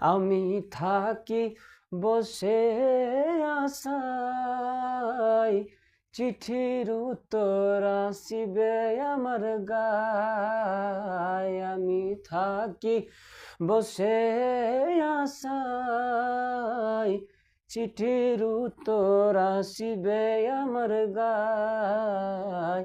আমি থাকি বসে আশায়। চিঠির উত্তর আসিবে আমার গায়। আমি থাকি বসে আশায়। চিঠির উত্তর আসিবে আমার গায়।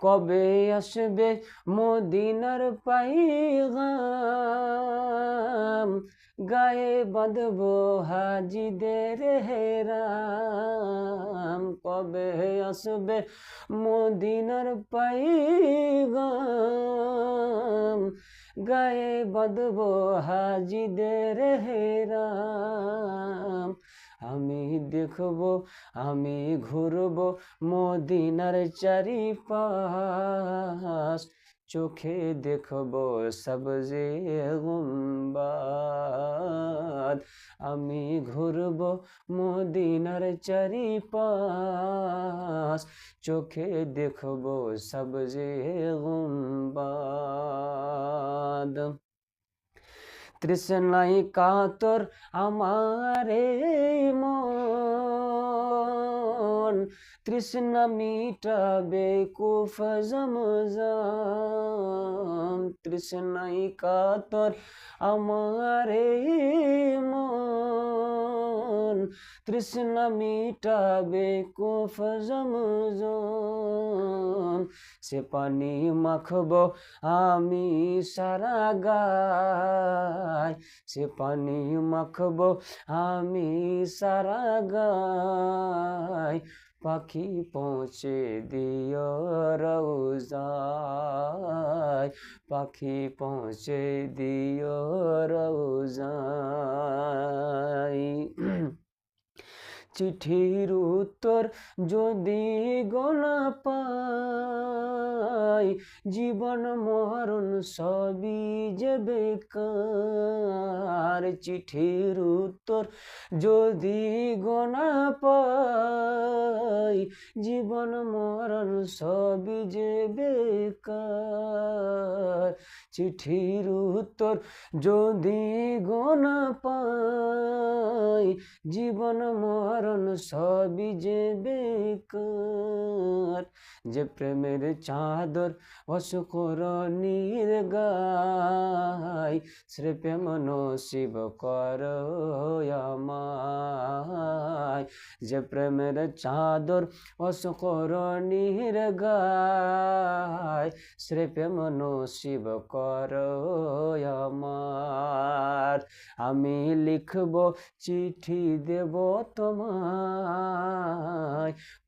কবে আসবে মদিনার পাইগাম? গায়ে বাঁধব হাজিদের হেরাম। কবে আসবে মদিনার পাইগাম? গায়ে বাঁধব হাজিদের হেরাম। আমি দেখব, আমি ঘুরব মদিনার চারিপাশ। চোখে দেখব সবজে গুম্বাদ। আমি ঘুরব মদিনার চারিপাশ। চোখে দেখব সবজে গুম্বাদ। তৃষ্ণাই কাতর আমারে মন। তৃষ্ণা মিটাবে কুফ জমজাম। তৃষ্ণাই কাতর আমারে মন। তৃষ্ণা মিটাবে কুফ জমজম। সে পানি মাখব আমি সারা গায়। সে পানি মাখব আমি সারা গায়। পাখি পৌঁছে দিও রৌজায় পাখি পৌঁছে দিও রৌজায় চিঠির উত্তর যদি গোনা পাই, জীবন মরণ সবই যে বেকার। চিঠির উত্তর যদি গোনা পাই, জীবন মরণ সবই যে বেকার। চিঠির উত্তর যদি গোনা পাই, জীবন মরণ সবই যে বেকার, যে প্রেমের চাদর অসকরণীর গায় শ্রে প্রেম নসিব কর যে প্রেমের চাদর অসকরণীর গায় শ্রে প্রেম নসিব কর আমি লিখব, চিঠি দেব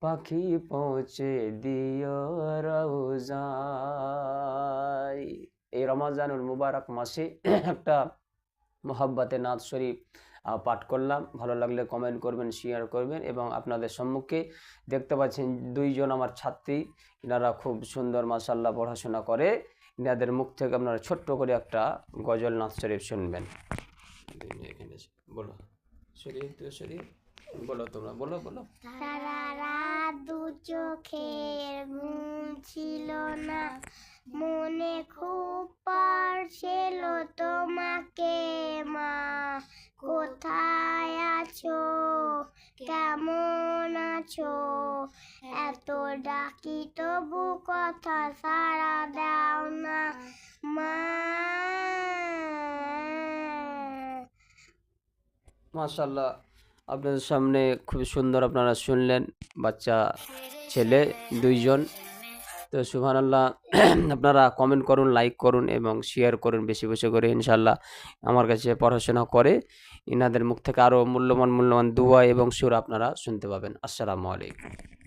পাখি পৌঁছে দিও রৌজায়। এই রমাজানুল মুবারক মাসে একটা মোহাব্বতে নাথ শরীফ পাঠ করলাম। ভালো লাগলে কমেন্ট করবেন শেয়ার করবেন এবং আপনাদের সম্মুখে দেখতে পাচ্ছেন দুইজন আমার ছাত্রী। এনারা খুব সুন্দর মাসাল্লাহ পড়াশোনা করে। এনাদের মুখ থেকে আপনারা ছোট্ট করে একটা গজল নাথ শরীফ শুনবেন। বলো। শরীফ তো শরীফ। বলো তোমরা বলো বলো। সারা রাত দু চোখের ঘুম ছিল না। মনে খুব পারছিল তোমাকে মা। কোথায় আছো? কেমন আছো? এত ডাকি তবু কথা সারা দাও না মা। মাশাল্লাহ। আপনাদের সামনে খুব সুন্দর আপনারা শুনলেন, বাচ্চা, ছেলে, দুইজন। তো সুবহানাল্লাহ, আপনারা কমেন্ট করুন লাইক করুন এবং শেয়ার করুন বেশি বেশি করে ইনশাল্লাহ আমার কাছে পড়াশোনা করে, ইনাদের মুখ থেকে আরও মূল্যবান মূল্যবান দুয়া এবং সুর আপনারা শুনতে পাবেন। আসসালামু আলাইকুম।